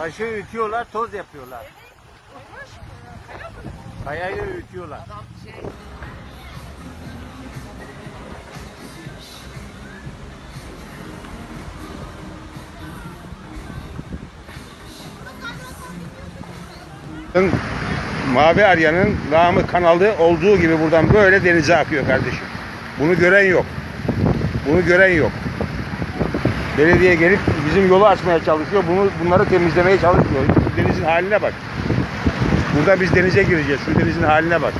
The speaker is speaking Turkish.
Taşı öğütüyorlar, toz yapıyorlar. Olmuş. Kaya mı? Kayayı öğütüyorlar. Adam şey. Mavi Arya'nın Namık kanalı olduğu gibi buradan böyle denize akıyor kardeşim. Bunu gören yok. Bunu gören yok. Belediye gelip bizim yolu açmaya çalışıyor. Bunu bunları temizlemeye çalışmıyor. Şu denizin haline bak. Burada biz denize gireceğiz. Şu denizin haline bak.